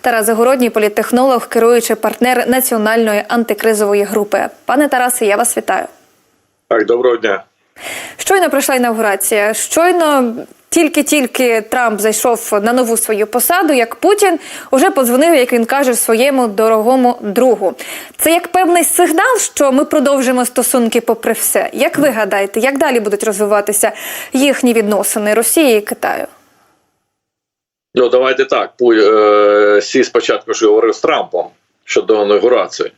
Тарас Загородній, політтехнолог, керуючий партнер національної антикризової групи. Пане Тарасе, я вас вітаю. Так, доброго дня. Щойно пройшла інаугурація. Щойно тільки-тільки Трамп зайшов на нову свою посаду, як Путін уже подзвонив, як він каже, своєму дорогому другу. Це як певний сигнал, що ми продовжимо стосунки попри все. Як ви гадаєте, як далі будуть розвиватися їхні відносини Росії і Китаю? Ну давайте так. Е, Сі спочатку ж говорив з Трампом щодо інаугурації.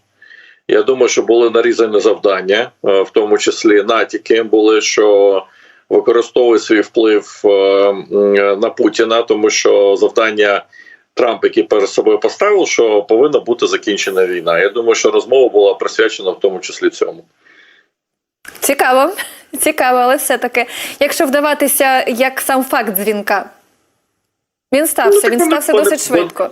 Я думаю, що були нарізані завдання, е, в тому числі натяки були, що використовує свій вплив е, на Путіна, тому що завдання Трамп, який перед собою поставив, що повинна бути закінчена війна. Я думаю, що розмова була присвячена в тому числі цьому. Цікаво, цікаво, але все-таки, якщо вдаватися як сам факт дзвінка, він стався, Ну, він стався вони- досить швидко.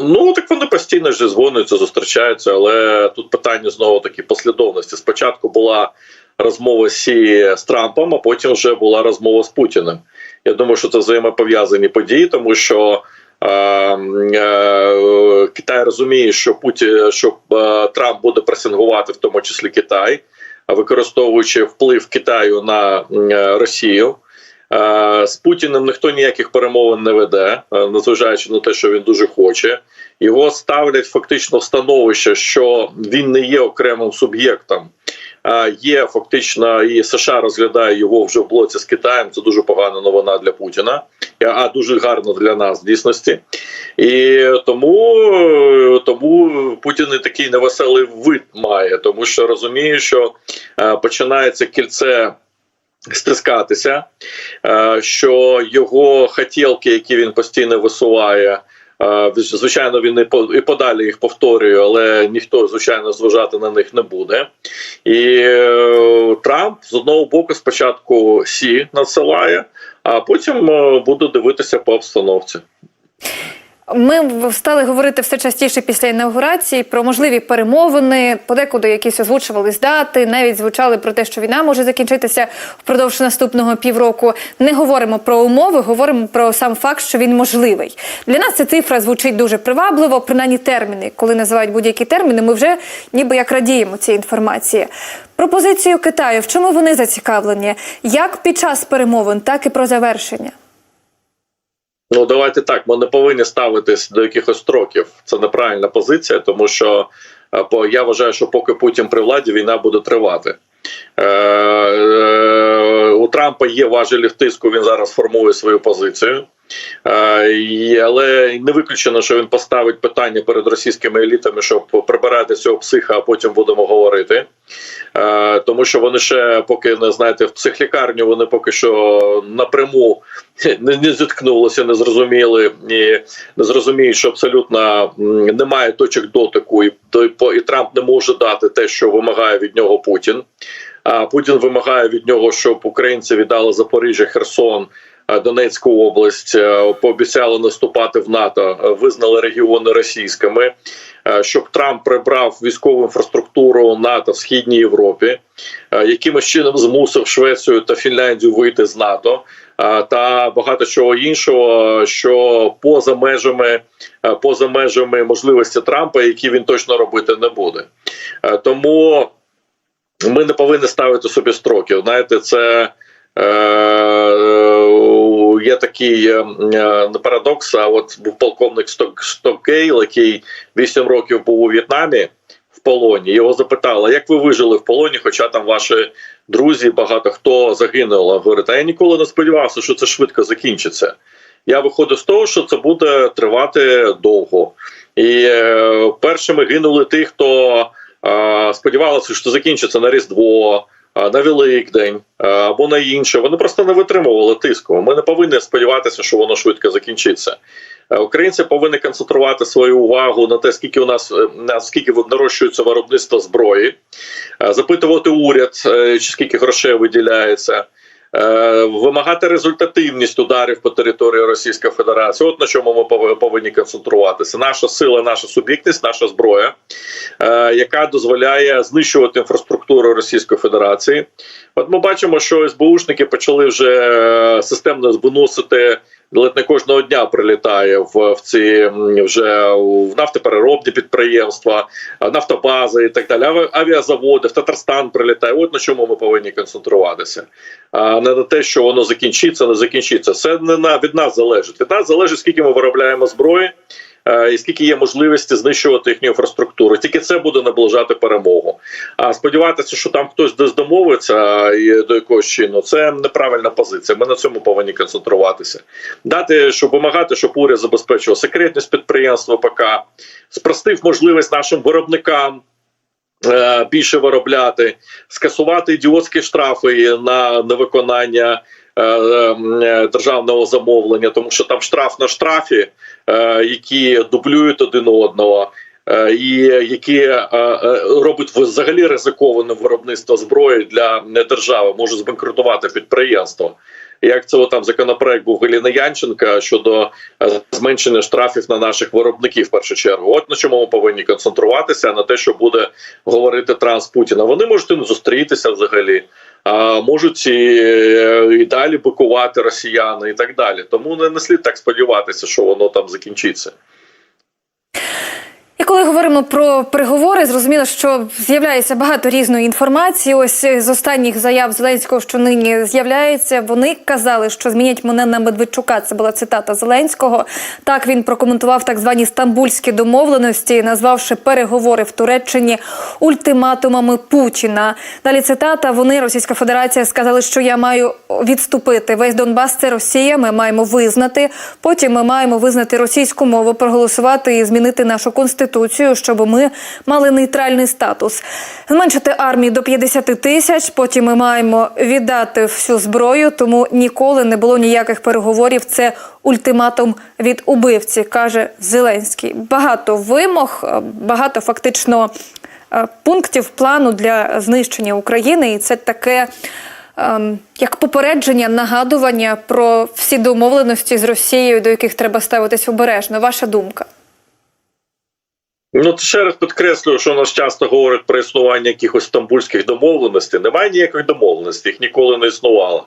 Ну так вони постійно ж дзвонюються, зустрічаються, але тут питання знову таки послідовності. Спочатку була розмова Сі з Трампом, а потім вже була розмова з Путіним. Я думаю, що це взаємопов'язані події, тому що е, е, Китай розуміє, що Путін, що е, Трамп буде пресингувати, в тому числі Китай, використовуючи вплив Китаю на е, Росію. Е, З Путіним ніхто ніяких перемовин не веде, е, незважаючи на те, що він дуже хоче. Його ставлять фактично в становище, що він не є окремим суб'єктом. а Є фактично, і США розглядає його вже в блоці з Китаєм. Це дуже погана новина для Путіна, а дуже гарно для нас в дійсності. І тому, тому Путін і такий невеселий вид має, тому що розуміє, що е, починається кільце стискатися, е, що його хотілки, які він постійно висуває, е, звичайно, він і подалі їх повторює, але ніхто, звичайно, зважати на них не буде. І е, Трамп з одного боку спочатку сі надсилає, а потім буде дивитися по обстановці. Ми стали говорити все частіше після інаугурації про можливі перемовини, подекуди якісь озвучувались дати, навіть звучали про те, що війна може закінчитися впродовж наступного півроку. Не говоримо про умови, говоримо про сам факт, що він можливий. Для нас ця цифра звучить дуже привабливо, принаймні терміни, коли називають будь-які терміни, ми вже ніби як радіємо цій інформації. Пропозицію Китаю, в чому вони зацікавлені? Як під час перемовин, так і про завершення. Ну давайте так. Ми не повинні ставитись до якихось строків. Це неправильна позиція, тому що е, я вважаю, що поки Путін при владі, війна буде тривати. Е, е, у Трампа є важелі тиску. Він зараз формує свою позицію. Але не виключено, що він поставить питання перед російськими елітами, щоб прибирати цього психа, а потім будемо говорити. Тому що вони ще поки не знаєте, в психлікарню вони поки що напряму не, не зіткнулися, не зрозуміли і не зрозуміють, що абсолютно немає точок дотику, і, і Трамп не може дати те, що вимагає від нього Путін. А Путін вимагає від нього, щоб українці віддали Запоріжжя, Херсон. Е, Донецьку область е, пообіцяли наступати в НАТО, е, визнали регіони російськими, щоб Трамп прибрав військову інфраструктуру НАТО в східній Європі, якимось чином змусив Швецію та Фінляндію вийти з НАТО, та багато чого іншого, що поза межами поза межами можливості Трампа, які він точно робити не буде. Тому ми не повинні ставити собі строки. Знаєте, це. Е, є такий е, е, парадокс. А от був полковник Сток, Стокгейл, який 8 років був у В'єтнамі в полоні. Його запитали, як ви вижили в полоні, хоча там ваші друзі, багато хто загинуло. Говорить, а я ніколи не сподівався, що це швидко закінчиться. Я виходжу з того, що це буде тривати довго. І е, першими гинули ті, хто е, сподівалися, що це закінчиться на Різдво, е, на Великдень або на інше. Вони просто не витримували тиску. Ми не повинні сподіватися, що воно швидко закінчиться. Українці повинні концентрувати свою увагу на те, скільки у нас е, наскільки нарощується виробництво зброї, запитувати уряд, е, чи скільки грошей виділяється. Е, Вимагати результативність ударів по території Російської Федерації. От на чому ми повинні концентруватися. Наша сила, наша суб'єктність, наша зброя, е, яка дозволяє знищувати інфраструктуру Російської Федерації. От ми бачимо, що СБУшники почали вже е, системно виносити ледь не кожного дня прилітає в, в ці вже в нафтопереробні підприємства, нафтобази і так далі. Авіазаводи в Татарстан прилітає. От на чому ми повинні концентруватися. А не на те, що воно закінчиться, не закінчиться. Це не на від нас залежить. Від нас залежить, скільки ми виробляємо зброї. Е, І скільки є можливості знищувати їхню інфраструктуру, тільки це буде наближати перемогу. А сподіватися, що там хтось десь домовиться і до якогось чину, це неправильна позиція. Ми на цьому повинні концентруватися. Дати, щоб вимагати, щоб уряд забезпечував секретність підприємства ПК, спростив можливість нашим виробникам. е, Більше виробляти, скасувати ідіотські штрафи на невиконання е, е, державного замовлення, тому що там штраф на штрафі, е, які дублюють один одного, е, і які е, е, робить взагалі ризиковане виробництво зброї для держави, може збанкрутувати підприємство. Як це там законопроект був Галіна Янченка щодо е, зменшення штрафів на наших виробників в першу чергу? От на чому ми повинні концентруватися на те, що буде говорити Транс Путіна. Вони можуть не зустрітися взагалі, можуть і, е, і далі бикувати росіяни і так далі. Тому не, не слід так сподіватися, що воно там закінчиться. Коли говоримо про переговори, зрозуміло, що з'являється багато різної інформації. Ось з останніх заяв Зеленського, що нині з'являється, вони казали, що змінять мене на Медведчука. Це була цитата Зеленського. Так він прокоментував так звані стамбульські домовленості, назвавши переговори в Туреччині ультиматумами Путіна. Далі цитата: вони, Російська Федерація, сказали, що я маю відступити. Весь Донбас це Росія. Ми маємо визнати. Потім ми маємо визнати російську мову, проголосувати і змінити нашу конституцію, щоб ми мали нейтральний статус, зменшити армію до 50 тисяч. Потім ми маємо віддати всю зброю, тому ніколи не було ніяких переговорів. Це ультиматум від убивці, каже Зеленський. Багато вимог, багато фактично е, пунктів плану для знищення України, і це таке. ем, Як попередження, нагадування про всі домовленості з Росією, до яких треба ставитись обережно. Ваша думка? Ну, ще раз підкреслюю, що нас часто говорять про існування якихось стамбульських домовленостей. Немає ніяких домовленостей, їх ніколи не існувало.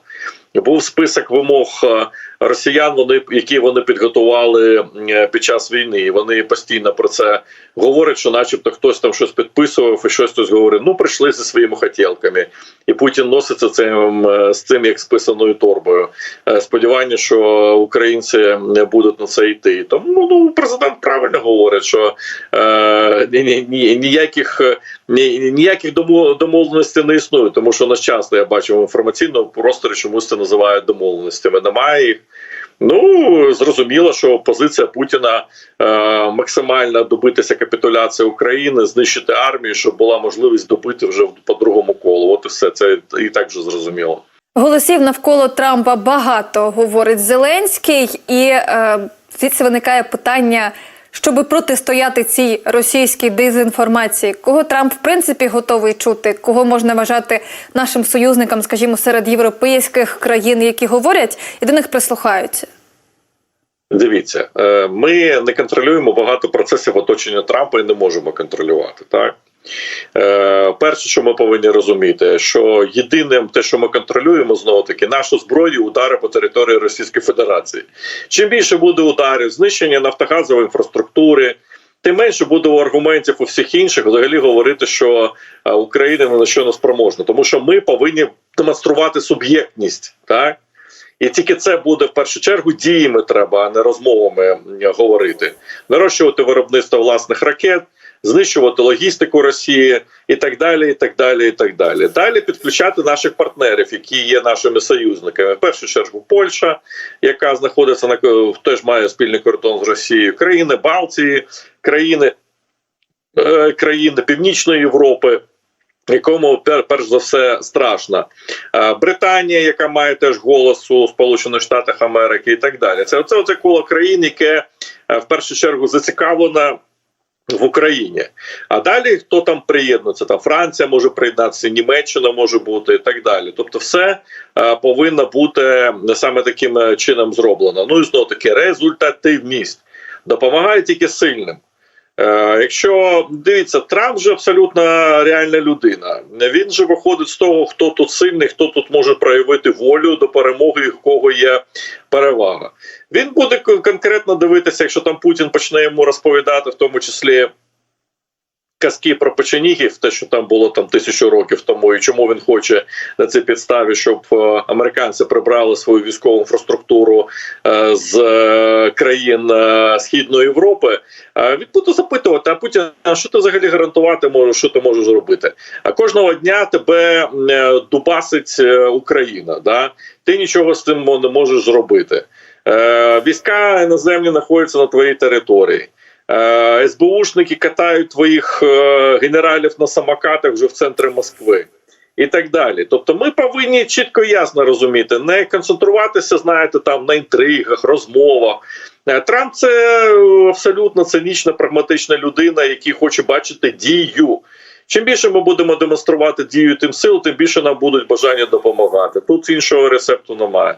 Був список вимог е, росіян, вони які вони підготували е, під час війни. І вони постійно про це говорять, що, начебто, хтось там щось підписував і щось хтось говорив. Ну, прийшли зі своїми хотілками, і Путін носиться цим е, з цим як з писаною торбою. Е, Сподівання, що українці не будуть на це йти. Тому ну президент правильно говорить, що е, ні, ні, ні, ніяких ні, ніяких домо- домовленостей не існує, тому що часто я бачив в інформаційному просторі чомусь це називають домовленостями. Немає їх. Ну зрозуміло, що позиція Путіна е, максимально добитися капітуляції України, знищити армію, щоб була можливість добити вже по другому колу. От і все це і так вже зрозуміло. Голосів навколо Трампа багато говорить Зеленський, і е, звідси виникає питання, щоб протистояти цій російській дезінформації. Кого Трамп в принципі готовий чути, кого можна вважати нашим союзникам, скажімо, серед європейських країн, які говорять і до них прислухаються. Дивіться, е, ми не контролюємо багато процесів оточення Трампа і не можемо контролювати. Так Е, перше, що ми повинні розуміти, що єдиним те, що ми контролюємо, знову таки нашу зброю, удари по території Російської Федерації. Чим більше буде ударів, знищення нафтогазової інфраструктури. Тим менше буде у аргументів у всіх інших взагалі говорити, що е, Україна ні на що не спроможна, тому що ми повинні демонструвати суб'єктність, так і тільки це буде в першу чергу діями треба, а не розмовами говорити. Нарощувати виробництво власних ракет, знищувати логістику Росії і так далі. І так далі, і так далі. Далі підключати наших партнерів, які є нашими союзниками. В першу чергу Польща, яка знаходиться на теж має спільний кордон з Росією, країни Балтії, країни, е, країни Північної Європи. Якому перш за все страшно, Е, Британія, яка має теж голос у Сполучених Штатах Америки, і так далі. Це оце, коло країн, яке е, в першу чергу зацікавлено в Україні. А далі хто там приєднується? Там Франція може приєднатися, Німеччина може бути і так далі. Тобто, все е, повинно бути саме таким е, чином зроблено. Ну і знову таки результативність допомагає тільки сильним. Е, Якщо дивіться, Трамп же абсолютно реальна людина. Він же виходить з того, хто тут сильний, хто тут може проявити волю до перемоги, в кого є перевага. Він буде конкретно дивитися, якщо там Путін почне йому розповідати, в тому числі казки про печенігів, те, що там було там тисячу років тому, і чому він хоче на цій підставі, щоб е, американці прибрали свою військову інфраструктуру е, з е, країн Східної Європи. Він буде запитувати: а Путін, а що ти взагалі гарантувати можеш, що ти можеш зробити? А кожного дня тебе дубасить Україна. Да? Ти нічого з цим не можеш зробити. Війська іноземні знаходяться на твоїй території. Е, СБУшники катають твоїх е, генералів на самокатах вже в центрі Москви. І так далі. Тобто, ми повинні чітко і ясно розуміти, не концентруватися, знаєте, там на інтригах, розмовах. Е, Трамп це е, абсолютно цинічна, прагматична людина, який хоче бачити дію. Чим більше ми будемо демонструвати дію тим сил, тим більше нам будуть бажання допомагати. Тут іншого рецепту немає.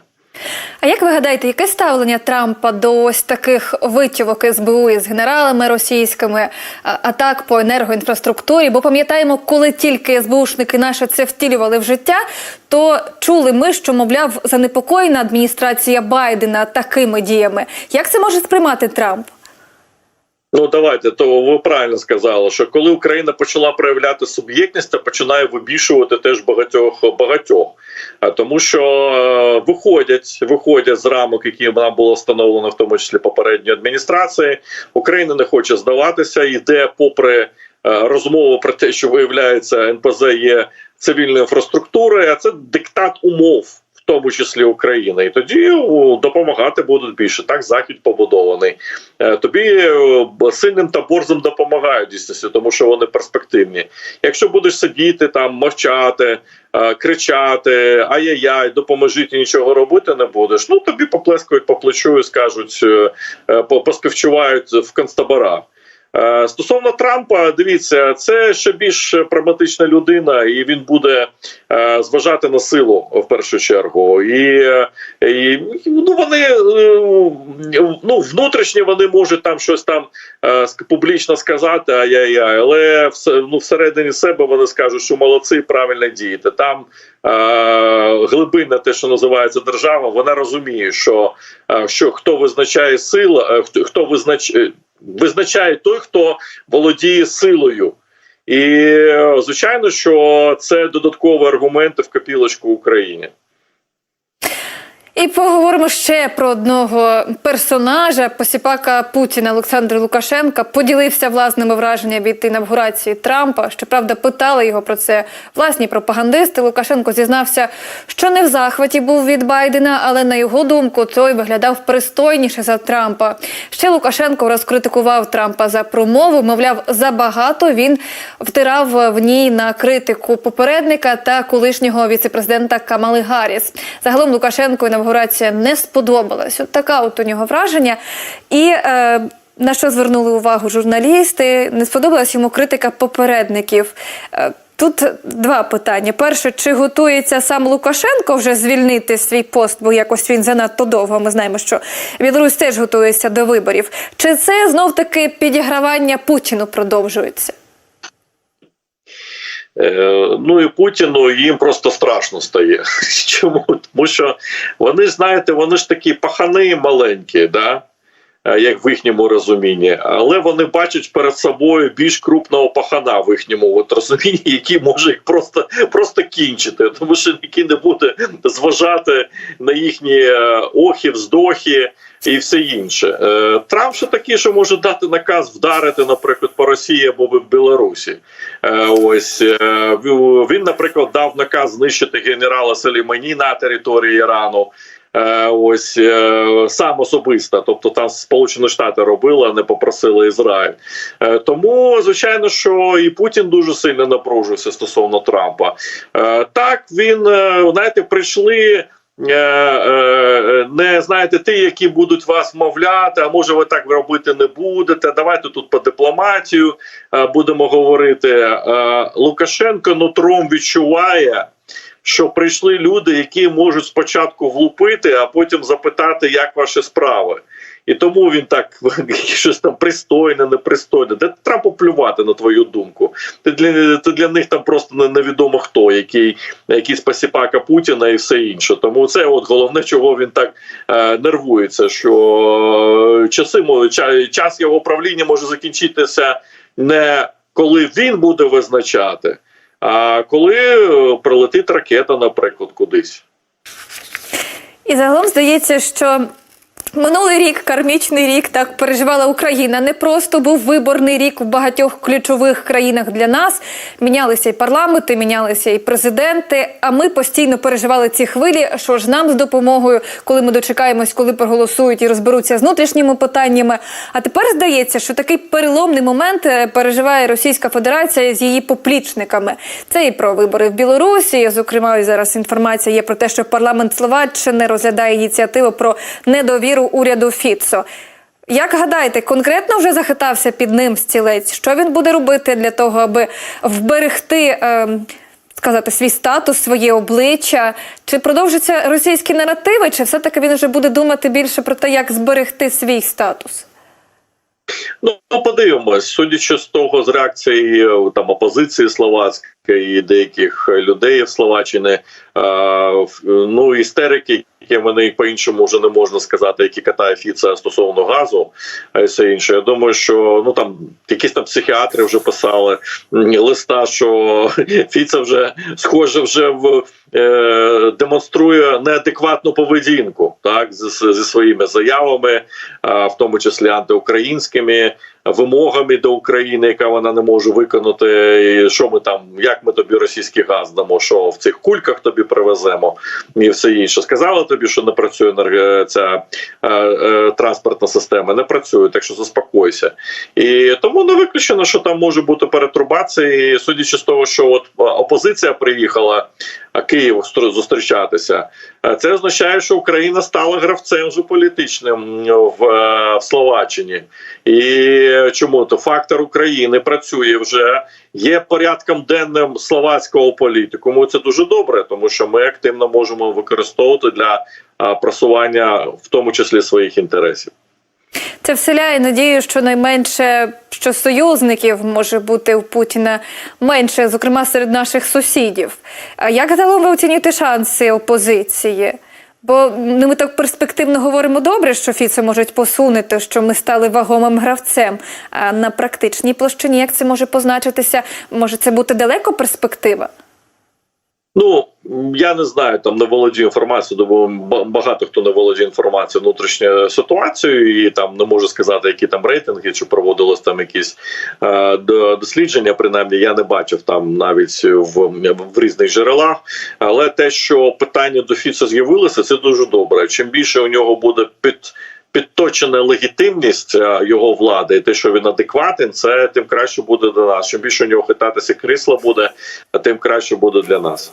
А як ви гадаєте, яке ставлення Трампа до ось таких витівок СБУ із генералами російськими, атак по енергоінфраструктурі? Бо пам'ятаємо, коли тільки СБУшники наші це втілювали в життя, то чули ми, що мовляв занепокоєна адміністрація Байдена такими діями. Як це може сприймати Трамп? Ну давайте, то ви правильно сказали, що коли Україна почала проявляти суб'єктність, то починає вибішувати теж багатьох багатьох. А тому, що е, виходять, виходять з рамок, які нам було встановлено, в тому числі попередньої адміністрації. Україна не хоче здаватися, йде попри е, розмову про те, що виявляється, НПЗ є цивільною інфраструктурою, а це диктат умов. Тому числі України, і тоді допомагати будуть більше. Так захід побудований. Е, Тобі е, сильним та борзим допомагають дійсно, тому що вони перспективні. Якщо будеш сидіти там, мовчати, е, кричати, ай-яй-яй, допоможіть і нічого робити не будеш. Ну тобі поплескають по плечу і скажуть, по- поспівчувають в концтаборах. Е, Стосовно Трампа, дивіться, це ще більш прагматична людина, і він буде е, зважати на силу в першу чергу. І, і ну вони е, ну внутрішньо вони можуть там щось там публічно сказати, ай-яй-яй, але ну всередині себе вони скажуть, що молодці, правильно дієте. Там глибинне те, що називається держава, вона розуміє, що, що хто визначає хто, хто визначає. Визначає той, хто володіє силою, і звичайно, що це додаткові аргументи в копілочку Україні. І поговоримо ще про одного персонажа. Посіпака Путіна Олександр Лукашенка поділився власними враженнями від інавгурації Трампа. Щоправда, питали його про це власні пропагандисти. Лукашенко зізнався, що не в захваті був від Байдена, але на його думку той виглядав пристойніше за Трампа. Ще Лукашенко розкритикував Трампа за промову. Мовляв, забагато він втирав в ній на критику попередника та колишнього віцепрезидента Камали Гарріс. Загалом Лукашенко інавгурація не сподобалась. От така от у нього враження. І е, на що звернули увагу журналісти? Не сподобалась йому критика попередників. Е, Тут два питання: перше, чи готується сам Лукашенко вже звільнити свій пост, бо якось він занадто довго. Ми знаємо, що Білорусь теж готується до виборів. Чи це знов таки підігравання Путіну продовжується? Е, ну і Путіну їм просто страшно стає. Чому? Тому що вони знаєте, вони ж такі пахани маленькі, да? е, як в їхньому розумінні, але вони бачать перед собою більш крупного пахана в їхньому от розумінні, який може їх просто, просто кінчити, тому що який не буде зважати на їхні е, охи, вздохи і все інше. Е, Трамп ще такий, що може дати наказ вдарити, наприклад, по Росії або в Білорусі. Е, Ось е, він, наприклад, дав наказ знищити генерала Салімані на території Ірану. Ось сам особисто, тобто там Сполучені Штати робили, а не попросили Ізраїль. Тому, звичайно, що і Путін дуже сильно напружився стосовно Трампа. Так він знаєте, прийшли. Е, е, Не знаєте, ті, які будуть вас мовляти, а може ви так робити не будете. Давайте тут по дипломатію е, будемо говорити. Е, Лукашенко нутром відчуває, що прийшли люди, які можуть спочатку влупити, а потім запитати, як ваші справи. І тому він так щось там пристойне, непристойне. Де Трампу плювати на твою думку. Ти для, ти для них там просто невідомо хто, який якийсь посіпака Путіна і все інше. Тому це от головне, чого він так е, нервується. Що е, часи час його правління може закінчитися не коли він буде визначати, а коли е, прилетить ракета, наприклад, кудись. І загалом здається, що минулий рік, кармічний рік, так переживала Україна. Не просто був виборний рік в багатьох ключових країнах для нас. Мінялися і парламенти, мінялися і президенти. А ми постійно переживали ці хвилі. Що ж нам з допомогою, коли ми дочекаємось, коли проголосують і розберуться з внутрішніми питаннями. А тепер здається, що такий переломний момент е, переживає Російська Федерація з її поплічниками. Це і про вибори в Білорусі. Зокрема, зараз інформація є про те, що парламент Словаччини розглядає ініціативу про недовіру уряду Фіцо. Як гадаєте, конкретно вже захитався під ним стілець? Що він буде робити для того, аби вберегти, е, сказати, свій статус, своє обличчя? Чи продовжаться російські наративи, чи все-таки він вже буде думати більше про те, як зберегти свій статус? Ну, подивимось, судячи з того, з реакції е, там опозиції словацької і деяких людей в Словаччині, е, ну істерики, вони по-іншому вже не можна сказати, які катає Фіца стосовно газу, а й все інше. Я думаю, що ну там якісь там психіатри вже писали листа, що Фіца вже схоже вже в е, демонструє неадекватну поведінку, так зі, зі своїми заявами, а, в тому числі антиукраїнськими вимогами до України, яка вона не може виконати. І що ми там, як ми тобі російський газ дамо, що в цих кульках тобі привеземо, і все інше. Сказали тобі, що не працює енерго- ця е, е, транспортна система, не працює, так що заспокойся. І тому не виключено, що там може бути перетурбація. І судячи з того, що от е, опозиція приїхала Київ стр- зустрічатися. Е, Це означає, що Україна стала гравцем політичним в, е, в Словаччині. І чому то фактор України працює вже є порядком денним словацького політикуму. Це дуже добре, тому що ми активно можемо використовувати для просування, в тому числі своїх інтересів. Це вселяє надію, що найменше що союзників може бути у Путіна менше, зокрема серед наших сусідів. Як загалом ви оцінюєте шанси опозиції? Бо ну, ми так перспективно говоримо добре, що Фіцо можуть посунути, що ми стали вагомим гравцем. А на практичній площині як це може позначитися? Може це бути далеко перспектива? Ну я не знаю, там не володію інформацією, бо ба- багато хто не володіє інформацією внутрішньою ситуацією, і там не можу сказати, які там рейтинги, чи проводилось там якісь е, до- дослідження. Принаймні, я не бачив там навіть в, в різних джерелах. Але те, що питання до Фіца з'явилося, це дуже добре. Чим більше у нього буде під підточена легітимність е, його влади, і те, що він адекватен, це тим краще буде для нас. Чим більше у нього хитатися крісла буде, тим краще буде для нас.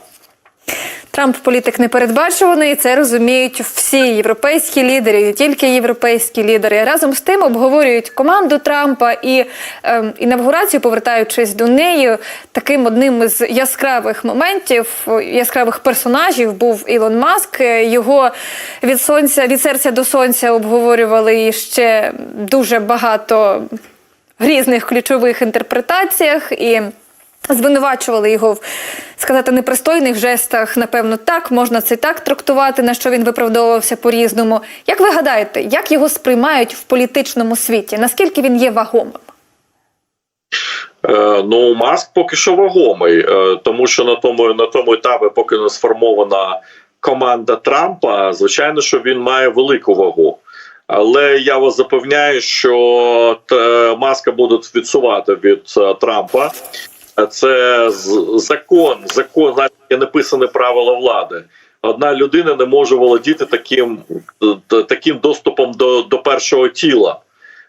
Трамп політик непередбачуваний. Це розуміють всі європейські лідери, не тільки європейські лідери. Разом з тим обговорюють команду Трампа і ем, інавгурацію, повертаючись до неї, таким одним із яскравих моментів, яскравих персонажів був Ілон Маск. Його від сонця від серця до сонця обговорювали ще дуже багато в різних ключових інтерпретаціях і. Звинувачували його в сказати непристойних жестах. Напевно, так можна це так трактувати, на що він виправдовувався по-різному. Як ви гадаєте, як його сприймають в політичному світі? Наскільки він є вагомим? Е, ну, маск поки що вагомий, е, тому що на тому на тому етапі, поки не сформована команда Трампа, звичайно, що він має велику вагу. Але я вас запевняю, що е, маска будуть відсувати від Трампа. Це закон, закон, є написане правила влади. Одна людина не може володіти таким, таким доступом до, до першого тіла.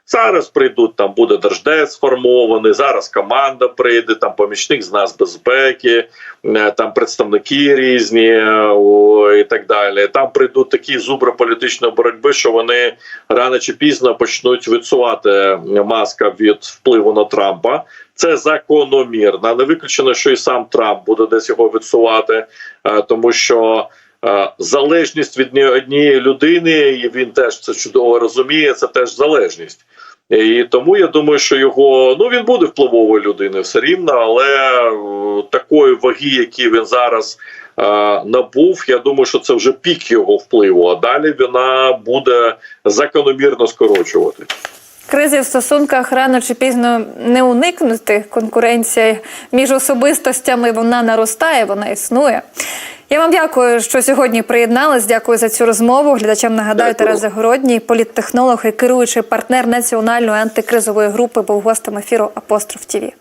Зараз прийдуть, там буде держдець сформований, зараз команда прийде, там помічник з нас безпеки, е, там представники різні е, о, і так далі. Там прийдуть такі зубри політичної боротьби, що вони рано чи пізно почнуть відсувати маска від впливу на Трампа. Це закономірно. Не виключено, що і сам Трамп буде десь його відсувати, е, тому що. Е, залежність від однієї людини, і він теж це чудово розуміє. Це теж залежність. І тому я думаю, що його ну він буде впливовою людиною все рівно, але е, такої ваги, які він зараз е, набув, я думаю, що це вже пік його впливу. А далі вона буде закономірно скорочувати. Кризи в стосунках рано чи пізно не уникнути. Конкуренція між особистостями вона наростає, вона існує. Я вам дякую, що сьогодні приєднались. Дякую за цю розмову. Глядачам нагадаю, Дякую. Тарас Загородній, політтехнолог і керуючий партнер національної антикризової групи, був гостем ефіру Апостроф ТІВІ.